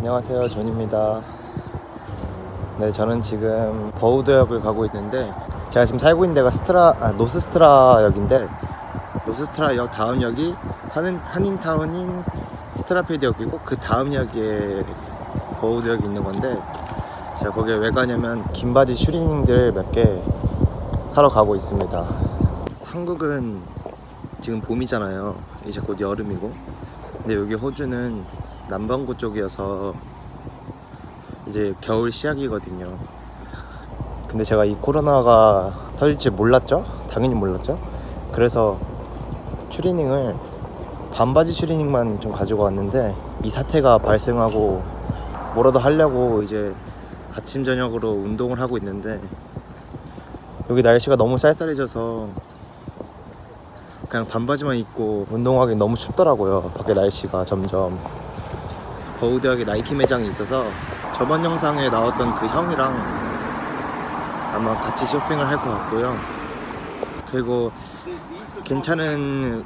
안녕하세요 존입니다. 네 저는 지금 버우드역을 가고 있는데 제가 지금 살고 있는 데가 스트라 아, 노스스트라역인데 노스스트라역 다음 역이 한인, 한인타운인 스트라피드역이고 그 다음 역에 버우드역이 있는 건데 제가 거기에 왜 가냐면 긴 바지 슈리닝들 몇개 사러 가고 있습니다. 한국은 지금 봄이잖아요. 이제 곧 여름이고. 근데 여기 호주는 남반구 쪽이어서 이제 겨울 시작이거든요. 근데 제가 이 코로나가 터질 줄 몰랐죠? 당연히 몰랐죠? 그래서 추리닝을 반바지 추리닝만 좀 가지고 왔는데 이 사태가 발생하고 뭐라도 하려고 이제 아침 저녁으로 운동을 하고 있는데 여기 날씨가 너무 쌀쌀해져서 그냥 반바지만 입고 운동하기 너무 춥더라고요. 밖에 날씨가 점점. 버우대학에 나이키 매장이 있어서 저번 영상에 나왔던 그 형이랑 아마 같이 쇼핑을 할 것 같고요. 그리고 괜찮은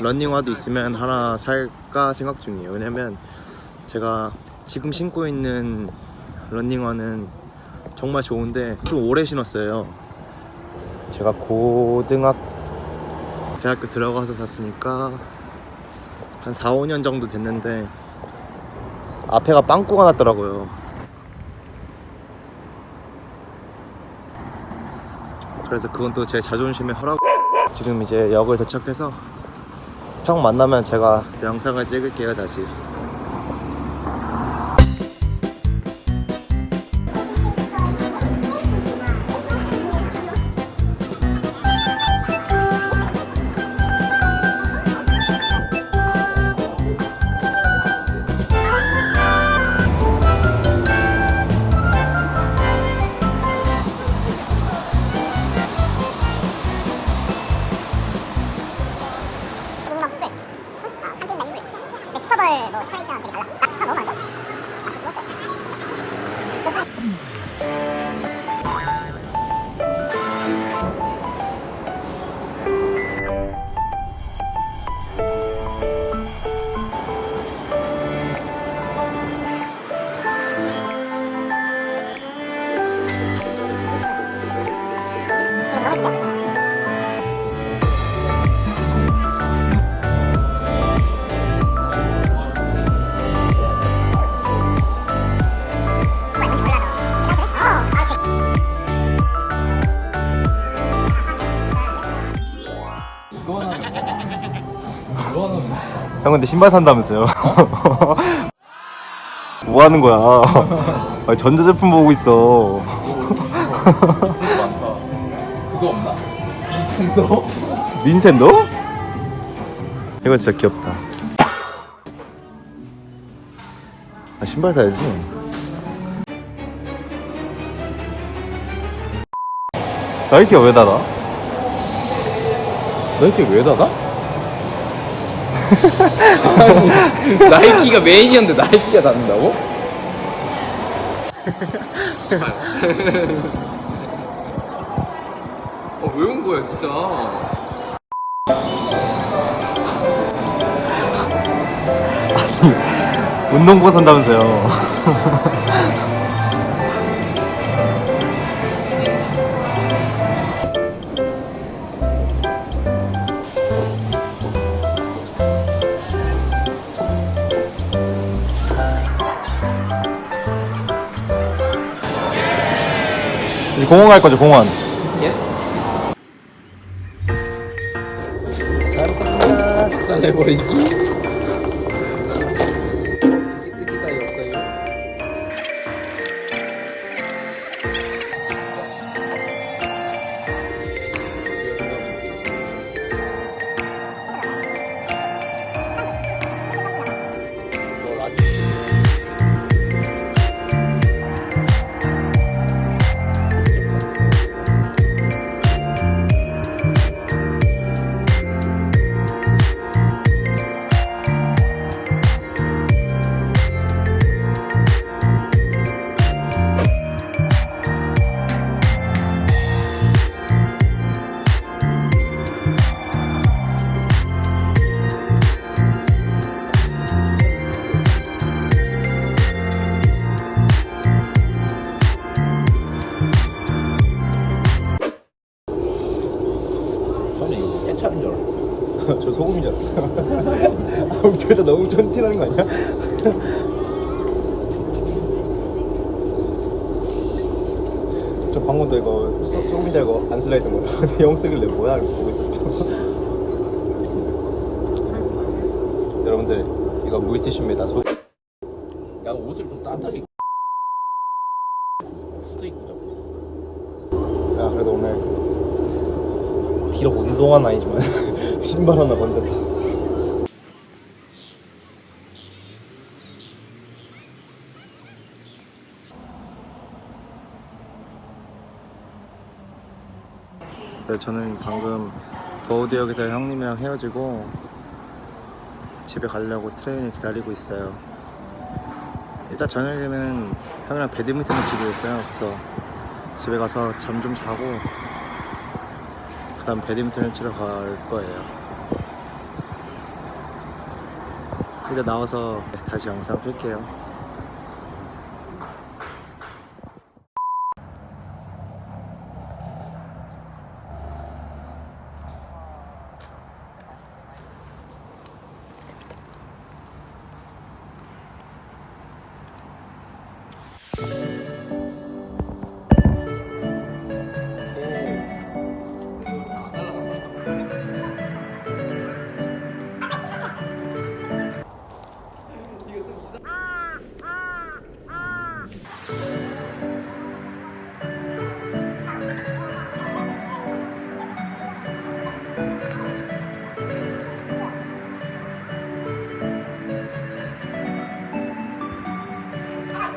러닝화도 있으면 하나 살까 생각 중이에요. 왜냐면 제가 지금 신고 있는 러닝화는 정말 좋은데 좀 오래 신었어요. 제가 고등학 대학교 들어가서 샀으니까 한 4, 5년 정도 됐는데 앞에가 빵꾸가 났더라고요. 그래서 그건 또 제 자존심에 허락. 지금 이제 역을 도착해서 형 만나면 제가 영상을 찍을게요 다시. 뭐 슈퍼레이션 되게 달라 형 근데 신발 산다면서요? 뭐 하는 거야? 아, 전자제품 보고 있어. 많다. 그거 없나? 닌텐도? 닌텐도? 이거 진짜 귀엽다. 아, 신발 사야지. 나이키가 왜 닫아? 나이키 왜 닫아? 나이키가 메인이었는데 나이키가 닫는다고? 어, 왜온 거야, 진짜? 운동복 산다면서요. 이제 공원 갈 거죠, 공원. 예스. 잘 내버리기. 저 소금인 줄 알았어요. 아, 우리 둘다 너무 쫀티나는 거 아니야? 저 방금도 이거 소, 소금인 줄 알고 안 슬라 했던 거 근데 영 쓰길래 뭐야 이렇게 보고 있었죠. 여러분들 이거 물티슈입니다. 소... 야 옷을 좀 따뜻하게 수도 자고. 야 그래도 오늘 비록 운동화는 아니지만 신발 하나 건졌다. 네, 저는 방금 버우드역에서 형님이랑 헤어지고 집에 가려고 트레인을 기다리고 있어요. 일단 저녁에는 형이랑 배드민턴을 치기로 했어요. 그래서 집에 가서 잠 좀 자고 그다음 배드민턴을 치러 갈 거예요. 일단 나와서 다시 영상 끌게요.